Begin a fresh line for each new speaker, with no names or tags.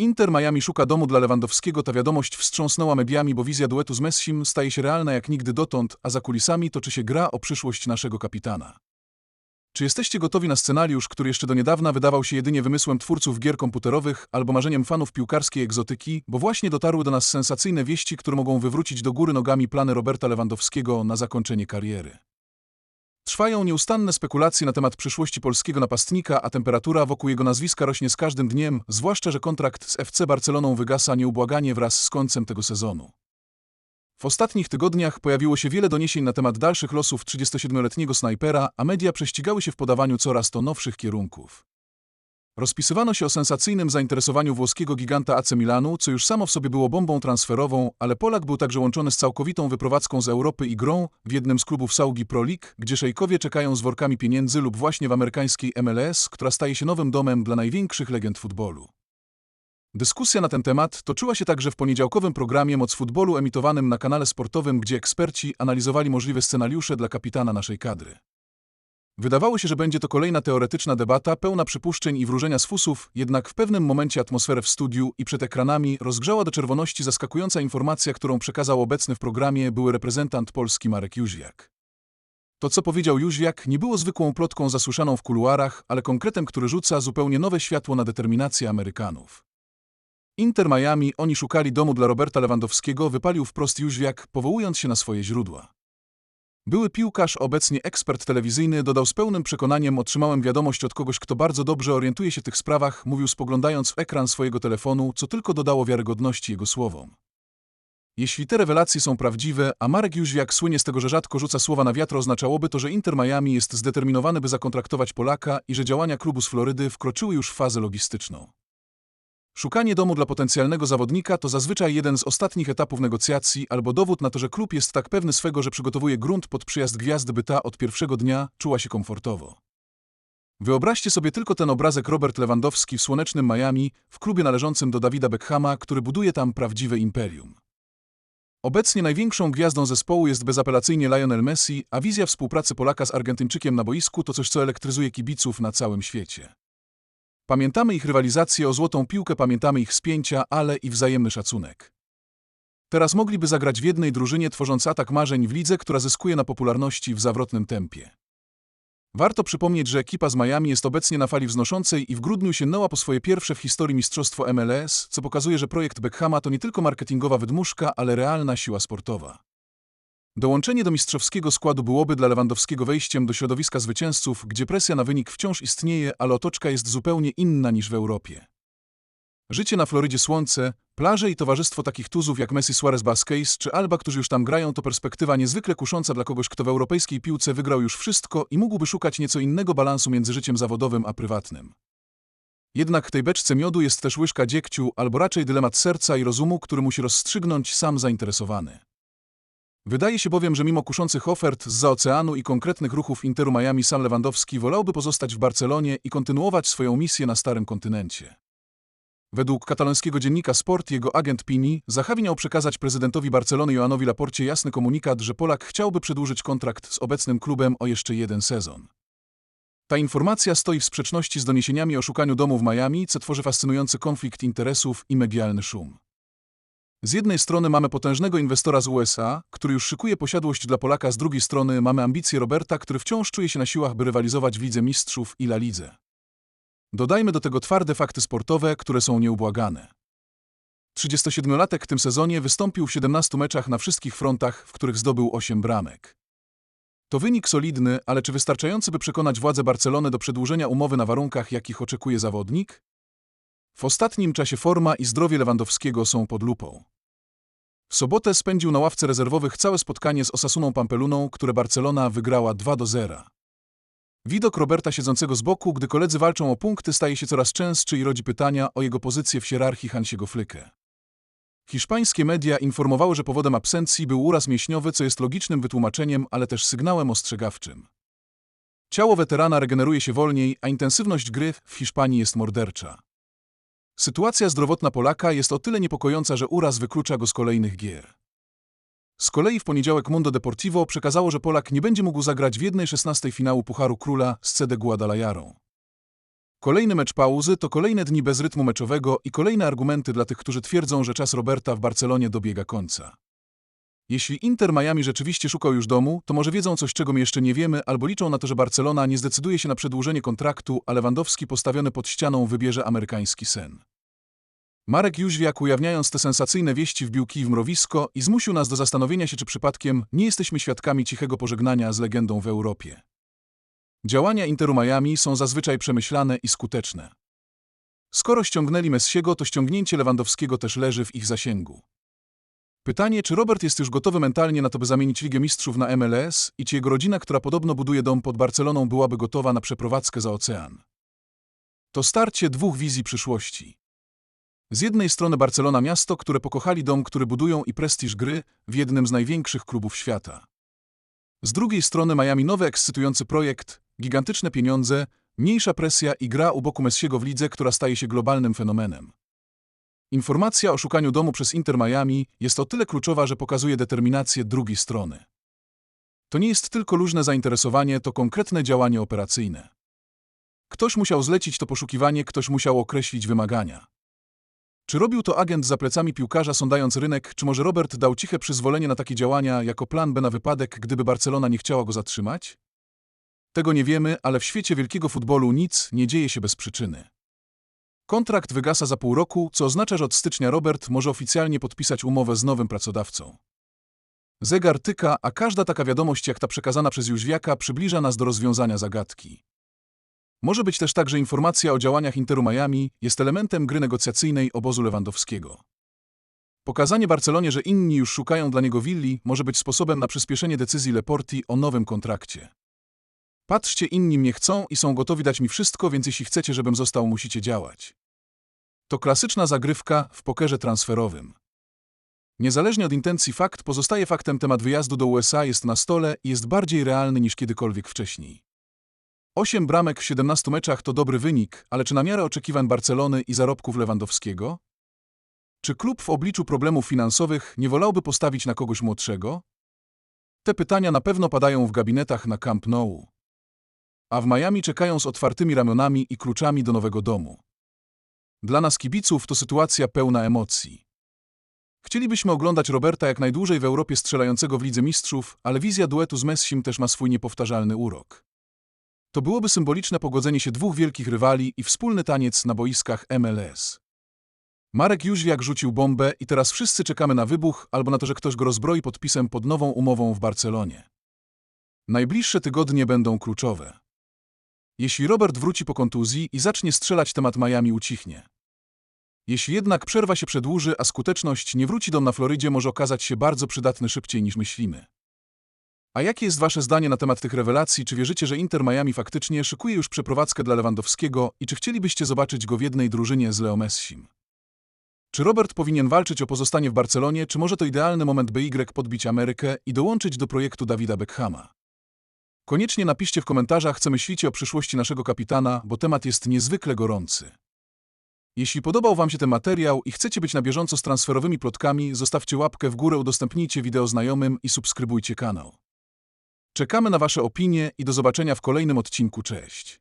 Inter Miami szuka domu dla Lewandowskiego. Ta wiadomość wstrząsnęła mediami, bo wizja duetu z Messim staje się realna jak nigdy dotąd, a za kulisami toczy się gra o przyszłość naszego kapitana. Czy jesteście gotowi na scenariusz, który jeszcze do niedawna wydawał się jedynie wymysłem twórców gier komputerowych albo marzeniem fanów piłkarskiej egzotyki, bo właśnie dotarły do nas sensacyjne wieści, które mogą wywrócić do góry nogami plany Roberta Lewandowskiego na zakończenie kariery? Trwają nieustanne spekulacje na temat przyszłości polskiego napastnika, a temperatura wokół jego nazwiska rośnie z każdym dniem, zwłaszcza, że kontrakt z FC Barceloną wygasa nieubłaganie wraz z końcem tego sezonu. W ostatnich tygodniach pojawiło się wiele doniesień na temat dalszych losów 37-letniego snajpera, a media prześcigały się w podawaniu coraz to nowszych kierunków. Rozpisywano się o sensacyjnym zainteresowaniu włoskiego giganta AC Milanu, co już samo w sobie było bombą transferową, ale Polak był także łączony z całkowitą wyprowadzką z Europy i grą w jednym z klubów Saugi Pro League, gdzie szejkowie czekają z workami pieniędzy lub właśnie w amerykańskiej MLS, która staje się nowym domem dla największych legend futbolu. Dyskusja na ten temat toczyła się także w poniedziałkowym programie Moc Futbolu emitowanym na kanale sportowym, gdzie eksperci analizowali możliwe scenariusze dla kapitana naszej kadry. Wydawało się, że będzie to kolejna teoretyczna debata, pełna przypuszczeń i wróżenia z fusów, jednak w pewnym momencie atmosferę w studiu i przed ekranami rozgrzała do czerwoności zaskakująca informacja, którą przekazał obecny w programie były reprezentant Polski Marek Jóźwiak. To, co powiedział Jóźwiak, nie było zwykłą plotką zasłyszaną w kuluarach, ale konkretem, który rzuca zupełnie nowe światło na determinację Amerykanów. Inter Miami, oni szukali domu dla Roberta Lewandowskiego, wypalił wprost Jóźwiak, powołując się na swoje źródła. Były piłkarz, obecnie ekspert telewizyjny, dodał z pełnym przekonaniem otrzymałem wiadomość od kogoś, kto bardzo dobrze orientuje się w tych sprawach, mówił spoglądając w ekran swojego telefonu, co tylko dodało wiarygodności jego słowom. Jeśli te rewelacje są prawdziwe, a Marek Jóźwiak słynie z tego, że rzadko rzuca słowa na wiatr, oznaczałoby to, że Inter Miami jest zdeterminowany, by zakontraktować Polaka i że działania klubu z Florydy wkroczyły już w fazę logistyczną. Szukanie domu dla potencjalnego zawodnika to zazwyczaj jeden z ostatnich etapów negocjacji albo dowód na to, że klub jest tak pewny swego, że przygotowuje grunt pod przyjazd gwiazdy, by ta od pierwszego dnia czuła się komfortowo. Wyobraźcie sobie tylko ten obrazek Robert Lewandowski w słonecznym Miami, w klubie należącym do Dawida Beckhama, który buduje tam prawdziwe imperium. Obecnie największą gwiazdą zespołu jest bezapelacyjnie Lionel Messi, a wizja współpracy Polaka z Argentyńczykiem na boisku to coś, co elektryzuje kibiców na całym świecie. Pamiętamy ich rywalizację o złotą piłkę, pamiętamy ich spięcia, ale i wzajemny szacunek. Teraz mogliby zagrać w jednej drużynie, tworząc atak marzeń w lidze, która zyskuje na popularności w zawrotnym tempie. Warto przypomnieć, że ekipa z Miami jest obecnie na fali wznoszącej i w grudniu sięgnęła po swoje pierwsze w historii mistrzostwo MLS, co pokazuje, że projekt Beckhama to nie tylko marketingowa wydmuszka, ale realna siła sportowa. Dołączenie do mistrzowskiego składu byłoby dla Lewandowskiego wejściem do środowiska zwycięzców, gdzie presja na wynik wciąż istnieje, ale otoczka jest zupełnie inna niż w Europie. Życie na Florydzie słońce, plaże i towarzystwo takich tuzów jak Messi Suarez Basquez czy Alba, którzy już tam grają, to perspektywa niezwykle kusząca dla kogoś, kto w europejskiej piłce wygrał już wszystko i mógłby szukać nieco innego balansu między życiem zawodowym a prywatnym. Jednak w tej beczce miodu jest też łyżka dziegciu, albo raczej dylemat serca i rozumu, który musi rozstrzygnąć sam zainteresowany. Wydaje się bowiem, że mimo kuszących ofert z oceanu i konkretnych ruchów Interu Miami San Lewandowski wolałby pozostać w Barcelonie i kontynuować swoją misję na starym kontynencie. Według katalońskiego dziennika Sport jego agent Pini Zachawi miał przekazać prezydentowi Barcelony Joanowi Laporcie jasny komunikat, że Polak chciałby przedłużyć kontrakt z obecnym klubem o jeszcze jeden sezon. Ta informacja stoi w sprzeczności z doniesieniami o szukaniu domu w Miami, co tworzy fascynujący konflikt interesów i medialny szum. Z jednej strony mamy potężnego inwestora z USA, który już szykuje posiadłość dla Polaka, z drugiej strony mamy ambicje Roberta, który wciąż czuje się na siłach, by rywalizować w Lidze Mistrzów i La Lidze. Dodajmy do tego twarde fakty sportowe, które są nieubłagane. 37-latek w tym sezonie wystąpił w 17 meczach na wszystkich frontach, w których zdobył 8 bramek. To wynik solidny, ale czy wystarczający, by przekonać władze Barcelony do przedłużenia umowy na warunkach, jakich oczekuje zawodnik? W ostatnim czasie forma i zdrowie Lewandowskiego są pod lupą. W sobotę spędził na ławce rezerwowych całe spotkanie z Osasuną Pampeluną, które Barcelona wygrała 2 do 0. Widok Roberta siedzącego z boku, gdy koledzy walczą o punkty, staje się coraz częstszy i rodzi pytania o jego pozycję w hierarchii Hansiego Flykę. Hiszpańskie media informowały, że powodem absencji był uraz mięśniowy, co jest logicznym wytłumaczeniem, ale też sygnałem ostrzegawczym. Ciało weterana regeneruje się wolniej, a intensywność gry w Hiszpanii jest mordercza. Sytuacja zdrowotna Polaka jest o tyle niepokojąca, że uraz wyklucza go z kolejnych gier. Z kolei w poniedziałek Mundo Deportivo przekazało, że Polak nie będzie mógł zagrać w jednej szesnastej finału Pucharu Króla z CD Guadalajarą. Kolejny mecz pauzy to kolejne dni bez rytmu meczowego i kolejne argumenty dla tych, którzy twierdzą, że czas Roberta w Barcelonie dobiega końca. Jeśli Inter Miami rzeczywiście szukał już domu, to może wiedzą coś, czego my jeszcze nie wiemy, albo liczą na to, że Barcelona nie zdecyduje się na przedłużenie kontraktu, a Lewandowski postawiony pod ścianą wybierze amerykański sen. Marek Jóźwiak ujawniając te sensacyjne wieści wbił kij w mrowisko i zmusił nas do zastanowienia się, czy przypadkiem nie jesteśmy świadkami cichego pożegnania z legendą w Europie. Działania Interu Miami są zazwyczaj przemyślane i skuteczne. Skoro ściągnęli Messiego, to ściągnięcie Lewandowskiego też leży w ich zasięgu. Pytanie, czy Robert jest już gotowy mentalnie na to, by zamienić Ligę Mistrzów na MLS i czy jego rodzina, która podobno buduje dom pod Barceloną, byłaby gotowa na przeprowadzkę za ocean. To starcie dwóch wizji przyszłości. Z jednej strony Barcelona miasto, które pokochali dom, który budują i prestiż gry w jednym z największych klubów świata. Z drugiej strony Miami nowy ekscytujący projekt, gigantyczne pieniądze, mniejsza presja i gra u boku Messiego w lidze, która staje się globalnym fenomenem. Informacja o szukaniu domu przez Inter Miami jest o tyle kluczowa, że pokazuje determinację drugiej strony. To nie jest tylko luźne zainteresowanie, to konkretne działanie operacyjne. Ktoś musiał zlecić to poszukiwanie, ktoś musiał określić wymagania. Czy robił to agent za plecami piłkarza sondając rynek, czy może Robert dał ciche przyzwolenie na takie działania jako plan B na wypadek, gdyby Barcelona nie chciała go zatrzymać? Tego nie wiemy, ale w świecie wielkiego futbolu nic nie dzieje się bez przyczyny. Kontrakt wygasa za pół roku, co oznacza, że od stycznia Robert może oficjalnie podpisać umowę z nowym pracodawcą. Zegar tyka, a każda taka wiadomość jak ta przekazana przez Jóźwiaka przybliża nas do rozwiązania zagadki. Może być też tak, że informacja o działaniach Interu Miami jest elementem gry negocjacyjnej obozu Lewandowskiego. Pokazanie Barcelonie, że inni już szukają dla niego willi, może być sposobem na przyspieszenie decyzji Leporti o nowym kontrakcie. Patrzcie, inni mnie chcą i są gotowi dać mi wszystko, więc jeśli chcecie, żebym został, musicie działać. To klasyczna zagrywka w pokerze transferowym. Niezależnie od intencji fakt pozostaje faktem temat wyjazdu do USA jest na stole i jest bardziej realny niż kiedykolwiek wcześniej. Osiem bramek w 17 meczach to dobry wynik, ale czy na miarę oczekiwań Barcelony i zarobków Lewandowskiego? Czy klub w obliczu problemów finansowych nie wolałby postawić na kogoś młodszego? Te pytania na pewno padają w gabinetach na Camp Nou. A w Miami czekają z otwartymi ramionami i kluczami do nowego domu. Dla nas kibiców to sytuacja pełna emocji. Chcielibyśmy oglądać Roberta jak najdłużej w Europie strzelającego w Lidze Mistrzów, ale wizja duetu z Messim też ma swój niepowtarzalny urok. To byłoby symboliczne pogodzenie się dwóch wielkich rywali i wspólny taniec na boiskach MLS. Marek Jóźwiak rzucił bombę i teraz wszyscy czekamy na wybuch albo na to, że ktoś go rozbroi podpisem pod nową umową w Barcelonie. Najbliższe tygodnie będą kluczowe. Jeśli Robert wróci po kontuzji i zacznie strzelać, temat Miami ucichnie. Jeśli jednak przerwa się przedłuży, a skuteczność nie wróci dom na Florydzie, może okazać się bardzo przydatny szybciej niż myślimy. A jakie jest wasze zdanie na temat tych rewelacji? Czy wierzycie, że Inter Miami faktycznie szykuje już przeprowadzkę dla Lewandowskiego i czy chcielibyście zobaczyć go w jednej drużynie z Leo Messim? Czy Robert powinien walczyć o pozostanie w Barcelonie, czy może to idealny moment, by Y podbić Amerykę i dołączyć do projektu Dawida Beckhama? Koniecznie napiszcie w komentarzach, co myślicie o przyszłości naszego kapitana, bo temat jest niezwykle gorący. Jeśli podobał Wam się ten materiał i chcecie być na bieżąco z transferowymi plotkami, zostawcie łapkę w górę, udostępnijcie wideo znajomym i subskrybujcie kanał. Czekamy na Wasze opinie i do zobaczenia w kolejnym odcinku. Cześć!